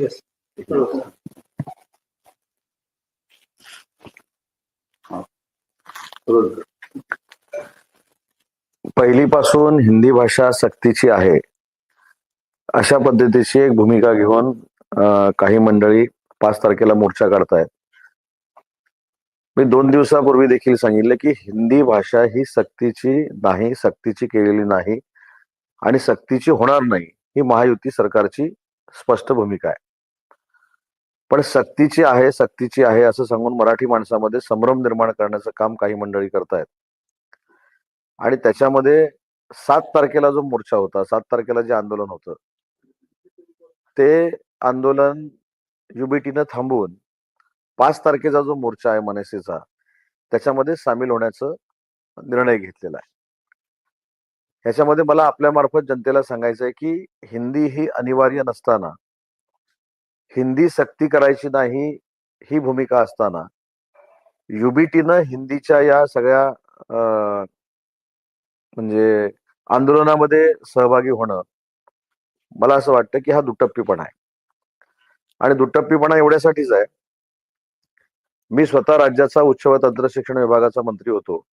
Yes. पहिलीपासून Hindi भाषा सक्तीची आहे अशा पद्धतीची एक भूमिका घेऊन काही मंडळी पाच तारखेला मोर्चा काढतायत मी दोन दिवसापूर्वी देखील सांगितलं की हिंदी भाषा ही सक्तीची नाही सक्तीची केलेली नाही आणि सक्तीची होणार नाही ही महायुती सरकारची स्पष्ट भूमिका आहे पण सक्तीची आहे सक्तीची आहे असं सांगून मराठी माणसामध्ये संभ्रम निर्माण करण्याचं काम काही मंडळी करतायत. आणि त्याच्यामध्ये सात तारखेला जो मोर्चा होता सात तारखेला जे आंदोलन होतं ते आंदोलन युबीटीनं थांबवून पाच तारखेचा जो मोर्चा आहे मनसेचा त्याच्यामध्ये सामील होण्याचा निर्णय घेतलेला आहे. ह्याच्यामध्ये मला आपल्या मार्फत जनतेला सांगायचं आहे की हिंदी ही अनिवार्य नसताना हिंदी सक्ती करायची नाही ही भूमिका असताना. युबीटीनं हिंदीच्या या सगळ्या म्हणजे आंदोलनामध्ये सहभागी होणं मला असं वाटतं की हा दुटप्पीपणा आहे. आणि दुटप्पीपणा एवढ्यासाठीच आहे. मी स्वतः राज्याचा उच्च व तंत्र शिक्षण विभागाचा मंत्री होतो.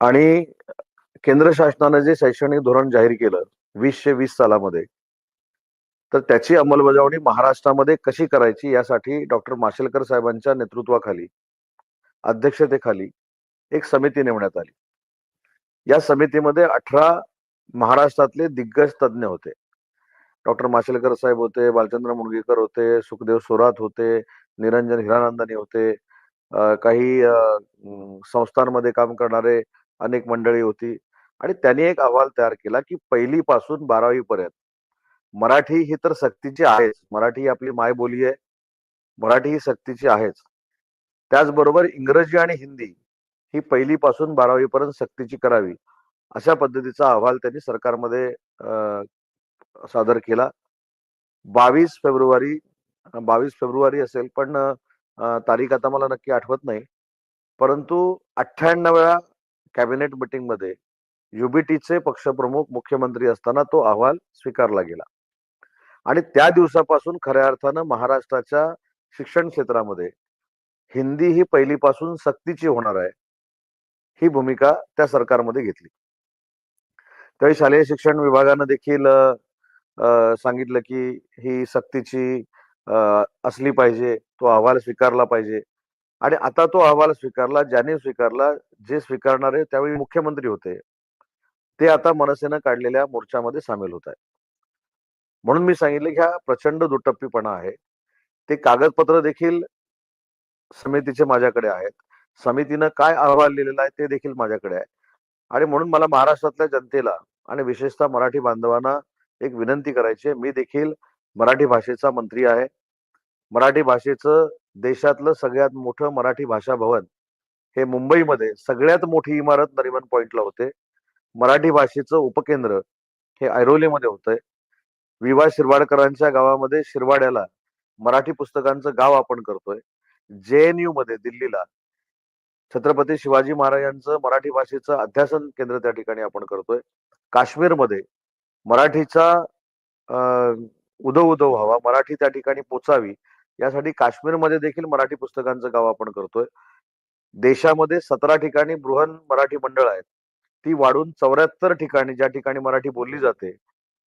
आणि केंद्र शासनाने जे शैक्षणिक धोरण जाहीर केलं वीसशे वीस सालामध्ये तर त्याची अंमलबजावणी महाराष्ट्रामध्ये कशी करायची यासाठी डॉक्टर माशेलकर साहेबांच्या नेतृत्वाखाली अध्यक्षतेखाली एक समिती नेमण्यात आली. या समितीमध्ये अठरा महाराष्ट्रातले दिग्गज तज्ज्ञ होते. डॉक्टर माशेलकर साहेब होते बालचंद्र मुणगेकर होते सुखदेव सोरात होते निरंजन हिरानंदानी होते काही संस्थांमध्ये काम करणारे अनेक मंडळी होती. आणि त्यांनी एक अहवाल तयार केला की पहिली पासून बारावी पर्यंत मराठी ही तर सक्तीची आहेच. मराठी ही आपली मायबोली आहे. मराठी ही सक्तीची आहेच. त्याचबरोबर इंग्रजी आणि हिंदी ही पहिली पासून बारावी पर्यंत सक्तीची करावी अशा पद्धतीचा अहवाल त्यांनी सरकारमध्ये सादर केला. बावीस फेब्रुवारी बावीस फेब्रुवारी असेल पण तारीख आता मला नक्की आठवत नाही. परंतु अठ्ठ्याण्णव्या कॅबिनेट मिटिंगमध्ये युबीटीचे पक्षप्रमुख मुख्यमंत्री असताना तो अहवाल स्वीकारला गेला. आणि त्या दिवसापासून खऱ्या अर्थानं महाराष्ट्राच्या शिक्षण क्षेत्रामध्ये हिंदी ही पहिलीपासून सक्तीची होणार आहे ही भूमिका त्या सरकारमध्ये घेतली. त्यावेळी शालेय शिक्षण विभागानं देखील सांगितलं की ही सक्तीची असली पाहिजे तो अहवाल स्वीकारला पाहिजे. आणि आता तो अहवाल स्वीकारला ज्याने स्वीकारला जे स्वीकारणारे त्यावेळी मुख्यमंत्री होते ते आता मनसेनं काढलेल्या मोर्चामध्ये सामील होत आहे म्हणून मी सांगितलं की हा प्रचंड दुटप्पीपणा आहे. ते कागदपत्र देखील समितीचे माझ्याकडे आहेत. समितीनं काय अहवाल लिहिलेला आहे ते देखील माझ्याकडे आहे. आणि म्हणून मला महाराष्ट्रातल्या जनतेला आणि विशेषतः मराठी बांधवांना एक विनंती करायची आहे. मी देखील मराठी भाषेचा मंत्री आहे. मराठी भाषेचं देशातलं सगळ्यात मोठं मराठी भाषा भवन हे मुंबईमध्ये सगळ्यात मोठी इमारत नरिमन पॉइंटला होते. मराठी भाषेचं उपकेंद्र हे ऐरोलीमध्ये होतंय. विवा शिरवाडकरांच्या गावामध्ये शिरवाड्याला मराठी पुस्तकांचं गाव आपण करतोय. जे एन यू मध्ये दिल्लीला. छत्रपती शिवाजी महाराजांचं मराठी भाषेचं अध्यासन केंद्र त्या ठिकाणी आपण करतोय. काश्मीरमध्ये मराठीचा अं, उदो उदो व्हावा मराठी त्या ठिकाणी पोचावी यासाठी काश्मीरमध्ये देखील मराठी पुस्तकांचं गाव आपण करतोय. देशामध्ये सतरा ठिकाणी बृहन मराठी मंडळ आहेत. ती वाढून चौऱ्याहत्तर ठिकाणी ज्या ठिकाणी मराठी बोलली जाते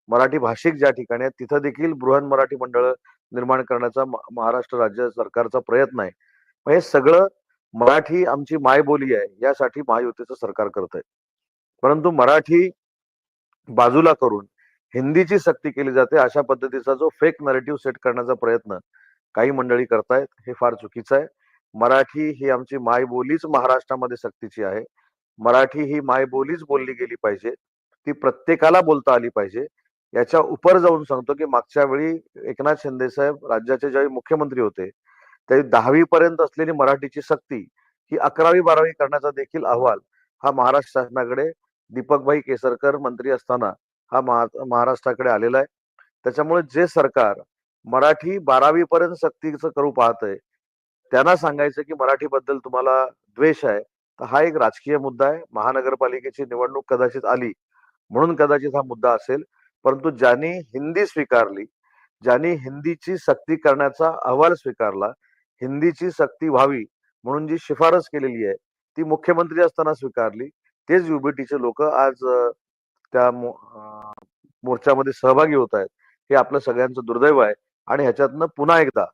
मराठी भाषिक ज्या ठिकाणी आहेत तिथं देखील बृहन मराठी मंडळ निर्माण करण्याचा महाराष्ट्र राज्य सरकारचा प्रयत्न आहे. हे सगळं मराठी आमची मायबोली आहे यासाठी महायुतीचं सरकार करत आहे परंतु मराठी बाजूला करून हिंदीची सक्ती केली जाते अशा पद्धतीचा जो फेक नरेटिव्ह सेट करण्याचा प्रयत्न काही मंडळी करतायत हे फार चुकीचं आहे. मराठी ही आमची मायबोलीच महाराष्ट्रामध्ये सक्तीची आहे. मराठी ही मायबोलीच बोलली गेली पाहिजे. ती प्रत्येकाला बोलता आली पाहिजे. याच्या उपर जाऊन सांगतो की मागच्या वेळी एकनाथ शिंदे साहेब राज्याचे ज्यावेळी मुख्यमंत्री होते त्यावेळी दहावी पर्यंत असलेली मराठीची सक्ती ही अकरावी बारावी करण्याचा देखील अहवाल हा महाराष्ट्र शासनाकडे दीपकभाई केसरकर मंत्री असताना हा महाराष्ट्राकडे आलेला आहे. त्याच्यामुळे जे सरकार मराठी बारावी पर्यंत सक्तीचं करू पाहतंय त्यांना सांगायचं की मराठीबद्दल तुम्हाला द्वेष आहे तर हा एक राजकीय मुद्दा आहे. महानगरपालिकेची निवडणूक कदाचित आली म्हणून कदाचित हा मुद्दा असेल. परंतु ज्यांनी हिंदी स्वीकारली ज्यांनी हिंदीची सक्ती करण्याचा अहवाल स्वीकारला हिंदीची सक्ती व्हावी म्हणून जी शिफारस केलेली आहे ती मुख्यमंत्री असताना स्वीकारली तेच युबीटीचे लोक आज त्या मोर्चामध्ये सहभागी होत आहेत. हे आपलं सगळ्यांचं दुर्दैव आहे आणि ह्याच्यातनं पुन्हा एकदा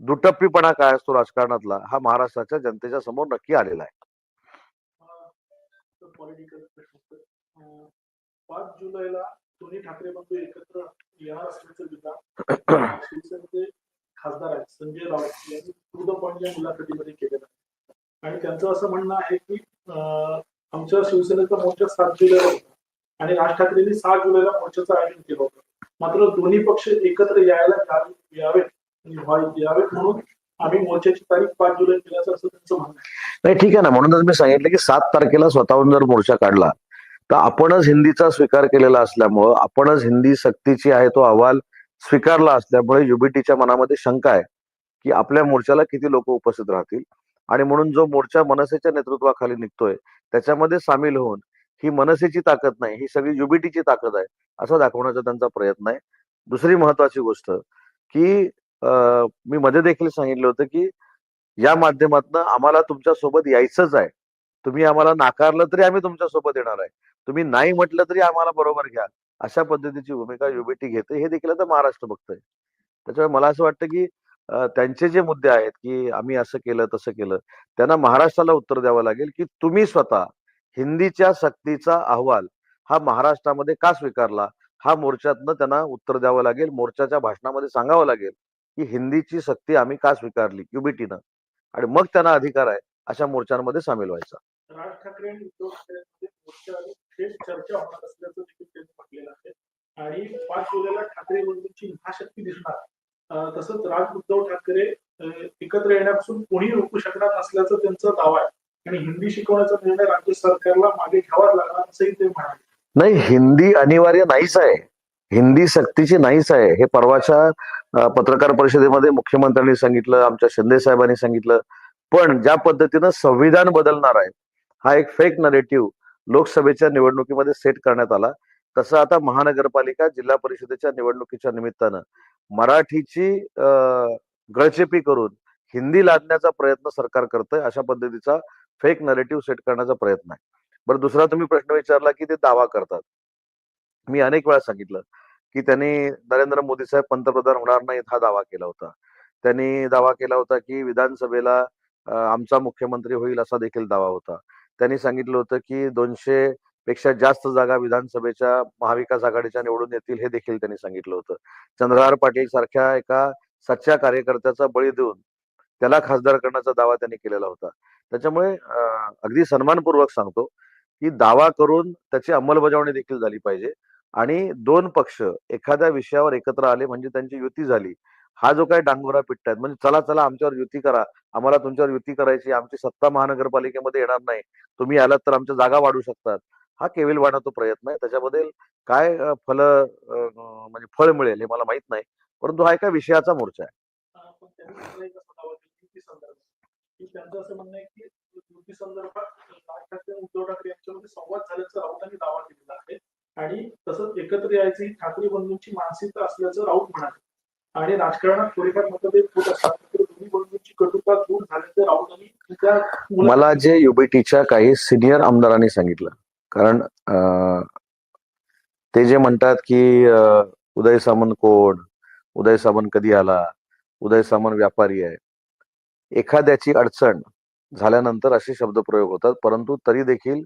दुटप्पीपणा काय असतो राजकारणातला हा महाराष्ट्राच्या जनतेच्या समोर नक्की आलेला आहे. पाच जुलैला दोन्ही ठाकरे बंधू एकत्र येणार असल्याचं विधान शिवसेनेचे खासदार आहेत. संजय राऊत यांनी टू द या मुलाखतीमध्ये केलेलं आहे. आणि त्यांचं असं म्हणणं आहे की आमच्या शिवसेनेचा मोर्चा सात जुलैला होता आणि राज ठाकरेंनी सहा जुलैला मोर्चाचं आयोजन केलं होतं. मात्र दोन्ही पक्ष एकत्र यायला यावेत यावेत म्हणून आम्ही मोर्चाची तारीख पाच जुलै केल्याचं असं त्यांचं म्हणणं आहे. नाही ठीक आहे ना. म्हणूनच मी सांगितलं की सात तारखेला स्वतःहून जर मोर्चा काढला तर आपणच हिंदीचा स्वीकार केलेला असल्यामुळं आपणच हिंदी सक्तीची आहे तो अहवाल स्वीकारला असल्यामुळे युबीटीच्या मनामध्ये शंका आहे की आपल्या मोर्चाला किती लोक उपस्थित राहतील? आणि म्हणून जो मोर्चा मनसेच्या नेतृत्वाखाली निघतोय त्याच्यामध्ये सामील होऊन ही मनसेची ताकद नाही ही सगळी युबीटीची ताकद आहे असं दाखवण्याचा त्यांचा प्रयत्न आहे. दुसरी महत्वाची गोष्ट की मी मध्ये देखील सांगितलं होतं की या माध्यमातून आम्हाला तुमच्यासोबत यायचंच आहे. तुम्ही आम्हाला नाकारलं तरी आम्ही तुमच्यासोबत येणार आहे. तुम्ही नाही म्हटलं तरी आम्हाला बरोबर घ्या. अशा पद्धतीची भूमिका युबीटी घेते हे देखील आता महाराष्ट्र बघतोय. त्याच्यामुळे मला असं वाटतं की त्यांचे जे मुद्दे आहेत की आम्ही असं केलं तसं केलं त्यांना महाराष्ट्राला उत्तर द्यावं लागेल की तुम्ही स्वतः हिंदीच्या सक्तीचा अहवाल हा महाराष्ट्रामध्ये का स्वीकारला? हा मोर्चातनं त्यांना उत्तर द्यावं लागेल मोर्चाच्या भाषणामध्ये सांगावं लागेल की हिंदीची सक्ती आम्ही का स्वीकारली युबीटीनं? आणि मग त्यांना अधिकार आहे अशा मोर्चांमध्ये सामील व्हायचा. राज ठाकरे आणि थेट चर्चा होणार असल्याचं देखील त्यांनी म्हटलेलं आहे. आणि पाच जुलैला ठाकरे बंधूंची महाशक्ती दिसणार. तसंच राज उद्धव ठाकरे एकत्र येण्यापासून कोणी रोखू शकणार नसल्याचं त्यांचा दावा आहे. आणि हिंदी शिकवण्याचा निर्णय राज्य सरकारला मागे घ्यावाच लागणार असंही ते म्हणाले. नाही हिंदी अनिवार्य नाहीच आहे. हिंदी सक्तीची नाहीच आहे. हे परवाच्या पत्रकार परिषदेमध्ये मुख्यमंत्र्यांनी सांगितलं आमच्या शिंदे साहेबांनी सांगितलं. पण ज्या पद्धतीनं संविधान बदलणार आहे हा एक फेक नरेटिव्ह लोकसभेच्या निवडणुकीमध्ये सेट करण्यात आला. तसं आता महानगरपालिका जिल्हा परिषदेच्या निवडणुकीच्या निमित्तानं मराठीची गळचेपी करून हिंदी लादण्याचा प्रयत्न सरकार करतंय अशा पद्धतीचा फेक नरेटिव्ह सेट करण्याचा प्रयत्न आहे. बरं दुसरा तुम्ही प्रश्न विचारला की ते दावा करतात. मी अनेक वेळा सांगितलं की त्यांनी नरेंद्र मोदी साहेब पंतप्रधान होणार नाहीत हा दावा केला होता. त्यांनी दावा केला होता की विधानसभेला आमचा मुख्यमंत्री होईल असा देखील दावा होता. त्यांनी सांगितलं होतं की दोनशे पेक्षा जास्त जागा विधानसभेच्या महाविकास आघाडीच्या निवडून येतील हे देखील त्यांनी सांगितलं होतं. चंद्रहार पाटील सारख्या एका सच्च्या कार्यकर्त्याचा बळी देऊन त्याला खासदार करण्याचा दावा त्यांनी केलेला होता. त्याच्यामुळे अगदी सन्मानपूर्वक सांगतो की दावा करून त्याची अंमलबजावणी देखील झाली पाहिजे आणि दोन पक्ष एखाद्या विषयावर एकत्र आले म्हणजे त्यांची युती झाली हा जो काही डांगोरा पिटतायत म्हणजे चला चला आमच्यावर युती करा. आम्हाला तुमच्यावर युती करायची आमची सत्ता महानगरपालिकेमध्ये येणार नाही. तुम्ही आलात तर आमच्या जागा वाढू शकतात. हा केविलवाणा तो प्रयत्न आहे. त्याच्याबद्दल काय फल म्हणजे फळ मिळेल हे मला माहीत नाही. परंतु हा एका विषयाचा मोर्चा आहे. आणि उद्धव ठाकरे यांच्यामध्ये संवाद झाल्याचा राऊतांनी दावा केलेला आहे. आणि तसंच एकत्र यायची ही ठाकरे बंधूंची मानसिकता असल्याचं राऊत म्हणाले. आणि राजकारणात थोडेफार मतभेद होत असतात. मला जे युबीटीच्या काही सिनियर आमदारांनी सांगितलं कारण ते जे म्हणतात की उदय सामंत कोण उदय सामंत कधी आला उदय सामंत व्यापारी आहे एखाद्याची अडचण झाल्यानंतर असे शब्दप्रयोग होतात परंतु तरी देखील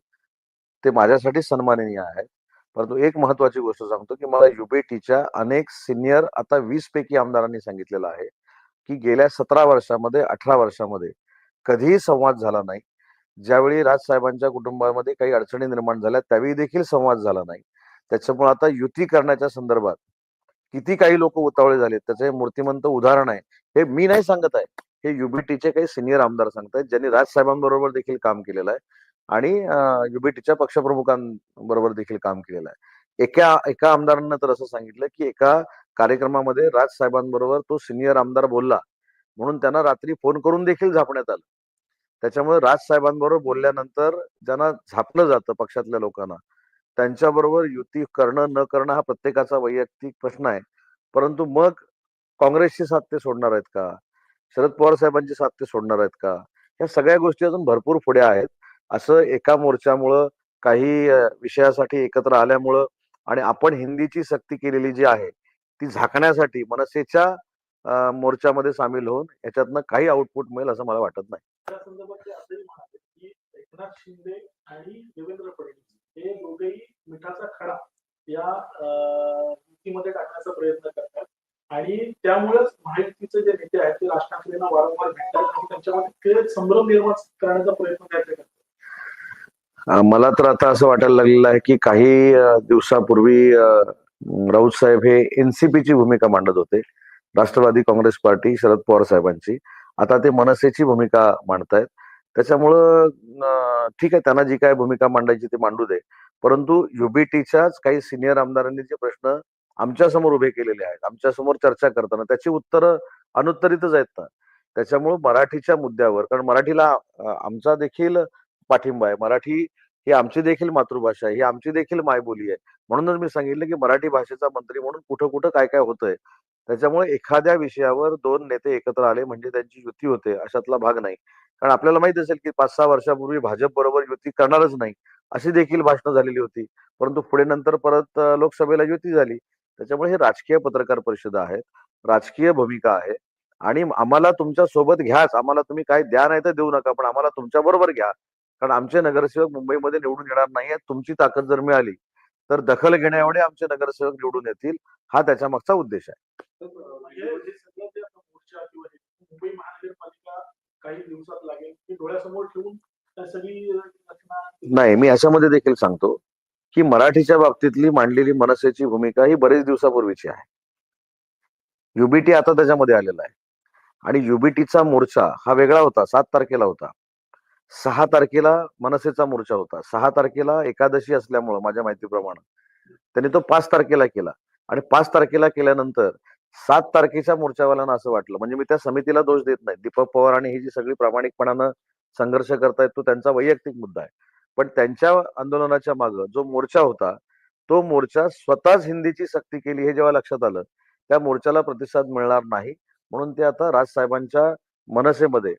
ते माझ्यासाठी सन्माननीय आहेत. परंतु एक महत्वाची गोष्ट सांगतो की मला युबीटीच्या अनेक सिनियर आता वीस पैकी आमदारांनी सांगितलेलं आहे की गेल्या सतरा वर्षामध्ये अठरा वर्षामध्ये कधीही संवाद झाला नाही. ज्यावेळी राजसाहेबांच्या कुटुंबामध्ये काही अडचणी निर्माण झाल्या त्यावेळी देखील संवाद झाला नाही. त्याच्यामुळे आता युती करण्याच्या संदर्भात किती काही लोक उतावळे झाले त्याचे हे मूर्तिमंत उदाहरण आहे. हे मी नाही सांगत आहे. हे युबीटीचे काही सिनियर आमदार सांगत आहेत ज्यांनी राजसाहेबांबरोबर देखील काम केलेलं आहे. आणि युबीटीच्या पक्षप्रमुखांबरोबर देखील काम केलेलं आहे. एका एका आमदारांना तर असं सांगितलं की एका कार्यक्रमामध्ये राजसाहेबांबरोबर तो सिनियर आमदार बोलला. म्हणून त्यांना रात्री फोन करून देखील झापण्यात आलं. त्याच्यामुळे राजसाहेबांबरोबर बोलल्यानंतर ज्यांना झापलं जातं पक्षातल्या लोकांना त्यांच्याबरोबर युती करणं न करणं हा प्रत्येकाचा वैयक्तिक प्रश्न आहे. परंतु मग काँग्रेसची साथ ते सोडणार आहेत का? शरद पवार साहेबांची साथ ते सोडणार आहेत का? या सगळ्या गोष्टी अजून भरपूर पुढे आहेत. असं एका मोर्चामुळं काही विषयासाठी एकत्र आल्यामुळं आणि आपण हिंदीची सक्ती केलेली जी आहे ती झाकण्यासाठी मनसेच्या मोर्चामध्ये सामील होऊन याच्यातनं काही आउटपुट मिळेल असं मला वाटत नाही. एकनाथ शिंदे आणि देवेंद्र फडणवीस हे दोघेही मिठाचा खडा या युतीमध्ये टाकण्याचा प्रयत्न करतात आणि त्यामुळेच महायुतीचे जे नेते आहेत ते राज ठाकरेंना वारंवार भेटतात आणि त्यांच्यामध्ये संभ्रम निर्माण करण्याचा प्रयत्न करतात मला तर आता असं वाटायला लागलेलं आहे की काही दिवसापूर्वी राऊत साहेब हे एनसीपीची भूमिका मांडत होते. राष्ट्रवादी काँग्रेस पार्टी शरद पवार साहेबांची. आता ते मनसेची भूमिका मांडतायत. त्याच्यामुळं ठीक आहे त्यांना जी काय भूमिका मांडायची ते मांडू दे. परंतु युबीटीच्याच काही सिनियर आमदारांनी जे प्रश्न आमच्यासमोर उभे केलेले आहेत आमच्यासमोर चर्चा करताना त्याची उत्तरं अनुत्तरितच आहेत ना. त्याच्यामुळं मराठीच्या मुद्द्यावर कारण मराठीला आमचा देखील पाठिंबा आहे. मराठी ही आमची देखील मातृभाषा आहे. ही आमची देखील मायबोली आहे. म्हणूनच मी सांगितलं की मराठी भाषेचा मंत्री म्हणून कुठं कुठं काय काय होतंय त्याच्यामुळे एखाद्या विषयावर दोन नेते एकत्र आले म्हणजे त्यांची युती होते अशातला भाग नाही. कारण आपल्याला माहीत असेल की पाच सहा वर्षापूर्वी भाजप बरोबर युती करणारच नाही अशी देखील भाषणं झालेली होती. परंतु पुढे नंतर परत लोकसभेला युती झाली. त्याच्यामुळे हे राजकीय पत्रकार परिषद आहेत राजकीय भूमिका आहे. आणि आम्हाला तुमच्यासोबत घ्याच. आम्हाला तुम्ही काय द्या नाही तर देऊ नका पण आम्हाला तुमच्या बरोबर घ्या. कारण आमचे नगरसेवक मुंबईमध्ये निवडून येणार नाहीये तुमची ताकद जर मिळाली तर दखल घेण्याएवढे आमचे नगरसेवक निवडून येतील हा त्याच्या मागचा उद्देश आहे. म्हणजे नाही मी याच्यामध्ये देखील सांगतो की मराठीच्या बाबतीतली मांडलेली मनसेची भूमिका ही बरेच दिवसापूर्वीची आहे. युबीटी आता त्याच्यामध्ये आलेला आहे. आणि युबीटीचा मोर्चा हा वेगळा होता सात तारखेला होता. सहा तारखेला मनसेचा मोर्चा होता. सहा तारखेला एकादशी असल्यामुळं माझ्या माहितीप्रमाणे त्यांनी तो पाच तारखेला केला. आणि पाच तारखेला केल्यानंतर सात तारखेच्या मोर्चावाल्यांना असं वाटलं. म्हणजे मी त्या समितीला दोष देत नाही. दीपक पवार आणि ही जी सगळी प्रामाणिकपणानं संघर्ष करतायत तो त्यांचा वैयक्तिक मुद्दा आहे. पण त्यांच्या आंदोलनाच्या मागं जो मोर्चा होता तो मोर्चा स्वतःच हिंदीची सक्ती केली हे जेव्हा लक्षात आलं त्या मोर्चाला प्रतिसाद मिळणार नाही. म्हणून ते आता राजसाहेबांच्या मनसेमध्ये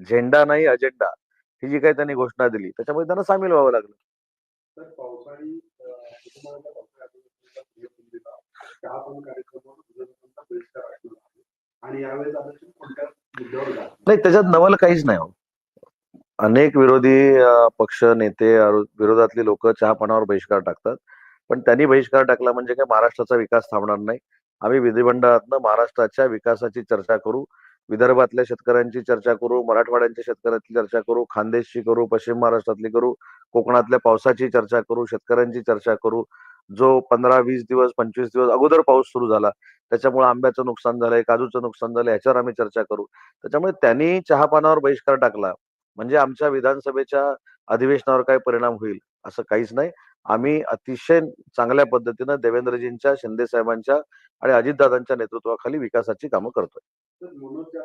झेंडा नाही अजेंडा ही जी काही त्यांनी घोषणा दिली त्याच्यामध्ये त्यांना सामील व्हावं लागलं. नाही त्याच्यात नवल काहीच नाही हो. अनेक विरोधी पक्ष नेते विरोधातली लोक चहापानावर बहिष्कार टाकतात. पण त्यांनी बहिष्कार टाकला म्हणजे काय महाराष्ट्राचा विकास थांबणार नाही. आम्ही विधिमंडळातनं महाराष्ट्राच्या विकासाची चर्चा करू विदर्भातल्या शेतकऱ्यांची चर्चा करू मराठवाड्यांच्या शेतकऱ्यांची चर्चा करू खानदेशची करू पश्चिम महाराष्ट्रातली करू कोकणातल्या पावसाची चर्चा करू शेतकऱ्यांची चर्चा करू. जो पंधरा वीस दिवस पंचवीस दिवस अगोदर पाऊस सुरू झाला त्याच्यामुळे आंब्याचं नुकसान झालंय काजूचं नुकसान झालं याच्यावर आम्ही चर्चा करू. त्याच्यामुळे त्यांनी चहापानावर बहिष्कार टाकला. म्हणजे आमच्या विधानसभेच्या अधिवेशनावर काय परिणाम होईल असं काहीच नाही. आम्ही अतिशय चांगल्या पद्धतीनं देवेंद्रजींच्या शिंदे साहेबांच्या आणि अजितदादांच्या नेतृत्वाखाली विकासाची कामं करतोय. तर मनोज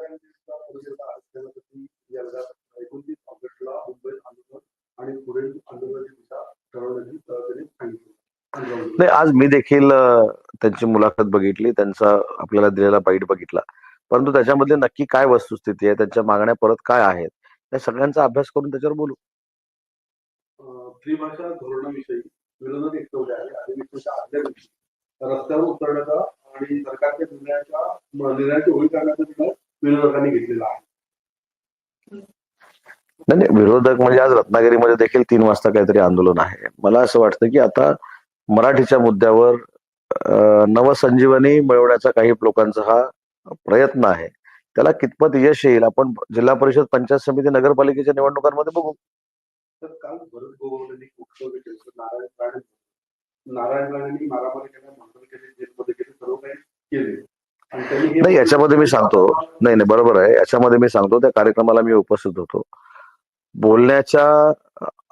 याला एकोणतीस ऑगस्टला मुंबईत आंदोलन आणि पुढील आंदोलनाची दिशा ठरवण्याची त्यांनी सांगितलं. नाही आज मी देखील त्यांची मुलाखत बघितली त्यांचा आपल्याला दिलेला बाईट बघितला. परंतु त्याच्यामधले नक्की काय वस्तुस्थिती आहे त्यांच्या मागण्या परत काय आहेत या सगळ्यांचा अभ्यास करून त्याच्यावर बोलू. त्रिभाषा धोरणाविषयी विरोधात एकवले आहे दिवशी रस्त्यावर उतरण्याचा आणि सरकारच्या निर्णयाच्या निर्णयाची होळी करण्याचा निर्णय विरोधकांनी घेतलेला आहे. नाही नाही, विरोधक म्हणजे आज रत्नागिरीमध्ये देखील तीन वाजता काहीतरी आंदोलन आहे. मला असं वाटतं की आता मराठीच्या मुद्द्यावर नवसंजीवनी मिळवण्याचा काही लोकांचा हा प्रयत्न आहे. त्याला कितपत यश येईल आपण जिल्हा परिषद पंचायत समिती नगरपालिकेच्या निवडणुकांमध्ये बघू. तर काल भरत गोगावलेंनी नारायण राणे नारायण राणेंनी मारामारी केल्या मारहाण केली जेलमध्ये गेले सर्व काही केले. नाही याच्यामध्ये मी सांगतो. नाही नाही बरोबर आहे. याच्यामध्ये मी सांगतो त्या कार्यक्रमाला मी उपस्थित होतो. बोलण्याच्या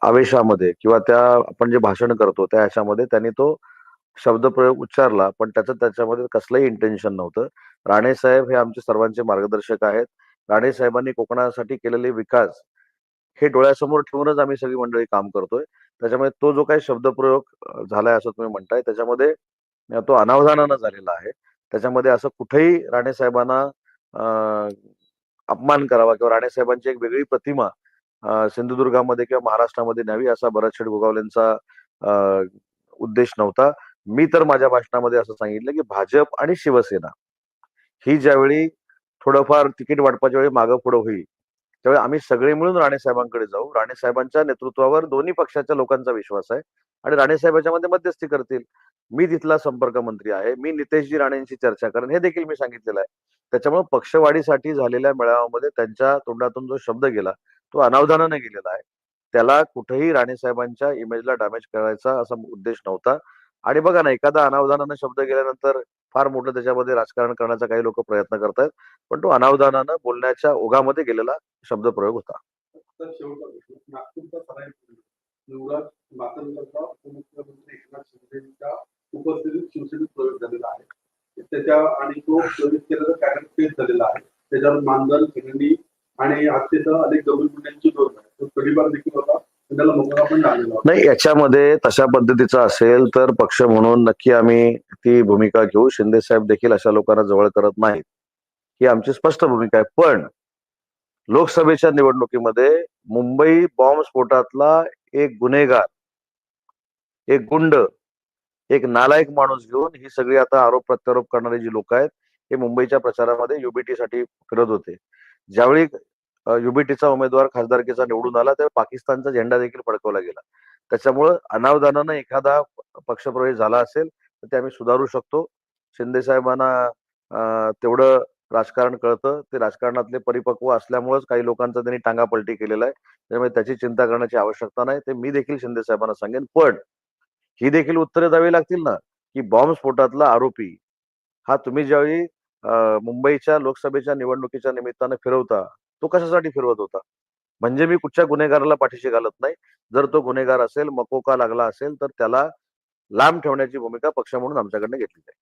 आवेशामध्ये किंवा त्या आपण जे भाषण करतो त्या ह्याच्यामध्ये त्यांनी तो शब्दप्रयोग उच्चारला पण त्याचं त्याच्यामध्ये कसलंही इंटेन्शन नव्हतं. राणे साहेब हे आमचे सर्वांचे मार्गदर्शक आहेत. राणे साहेबांनी कोकणासाठी केलेले विकास हे डोळ्यासमोर ठेवूनच आम्ही सगळी मंडळी काम करतोय. त्याच्यामुळे तो जो काही शब्दप्रयोग झालाय असं तुम्ही म्हणताय त्याच्यामध्ये तो अनावधानानं झालेला आहे. त्याच्यामध्ये असं कुठेही राणे साहेबांना अपमान करावा किंवा राणे साहेबांची एक वेगळी प्रतिमा सिंधुदुर्गामध्ये किंवा महाराष्ट्रामध्ये न्यावी असा बराचशेड गोगावलेंचा उद्देश नव्हता. मी तर माझ्या भाषणामध्ये असं सांगितलं की भाजप आणि शिवसेना ही ज्यावेळी थोडंफार तिकीट वाटपाच्या वेळी मागं पुढं होईल त्यामुळे आम्ही सगळे मिळून राणे साहेबांकडे जाऊ. राणे साहेबांच्या नेतृत्वावर दोन्ही पक्षाच्या लोकांचा विश्वास आहे. आणि राणे साहेबांच्या मध्ये मध्यस्थी करतील. मी तिथला संपर्क मंत्री आहे. मी नितेशजी राणेंशी चर्चा करेन. हे देखील मी सांगितलेलं आहे. त्याच्यामुळे पक्षवाढीसाठी झालेल्या मेळाव्यामध्ये त्यांच्या तोंडातून जो शब्द गेला तो अनावधानाने गेलेला आहे. त्याला कुठेही राणे साहेबांच्या इमेजला डॅमेज करायचा असा उद्देश नव्हता. आणि बघा ना एखादा अनावधानानं शब्द गेल्यानंतर फार मोठं त्याच्यामध्ये राजकारण करण्याचा काही लोक प्रयत्न करतायत. पण तो अनावधानानं बोलण्याच्या ओघामध्ये गेलेला शब्द प्रयोग होता. उपस्थितीत शिवसेनेत प्रयोग झालेला आहे. त्याच्या आणि तो प्रवेश केलेला कॅबिनेट फेस झालेला आहे. त्याच्यावर मानधन खिरणी आणि हत्येसह अनेक गंभीर गुन्ह्यांची नोंद आहे. तो कढीबार देखील होता. नाही याच्यामध्ये तशा पद्धतीचा असेल तर पक्ष म्हणून नक्की आम्ही ती भूमिका घेऊ. शिंदे साहेब देखील अशा लोकांना जवळ करत नाहीत ही आमची स्पष्ट भूमिका आहे. पण लोकसभेच्या निवडणुकीमध्ये मुंबई बॉम्ब स्फोटातला एक गुन्हेगार एक गुंड एक नालायक माणूस घेऊन ही सगळी आता आरोप प्रत्यारोप करणारी जी लोक आहेत हे मुंबईच्या प्रचारामध्ये युबीटी साठी फिरत होते. ज्यावेळी युबीटीचा उमेदवार खासदारकीचा निवडून आला त्यावेळी पाकिस्तानचा झेंडा देखील फडकवला गेला. त्याच्यामुळं अनावधानानं एखादा पक्षप्रवेश झाला असेल तर ते आम्ही सुधारू शकतो. शिंदे साहेबांना तेवढं राजकारण कळतं. ते राजकारणातले परिपक्व असल्यामुळेच काही लोकांचा त्यांनी टांगापलटी केलेला आहे. त्यामुळे त्याची चिंता करण्याची आवश्यकता नाही. ते मी देखील शिंदे साहेबांना सांगेन. पण ही देखील उत्तरे द्यावी लागतील ना की बॉम्ब स्फोटातला आरोपी हा तुम्ही ज्यावेळी मुंबईच्या लोकसभेच्या निवडणुकीच्या निमित्तानं फिरवता तो कशासाठी फिरवत होता? म्हणजे मी कुठच्या गुन्हेगाराला पाठीशी घालत नाही. जर तो गुन्हेगार असेल मकोका लागला असेल तर त्याला लांब ठेवण्याची भूमिका पक्ष म्हणून आमच्याकडनं घेतली जाईल.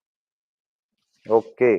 ओके.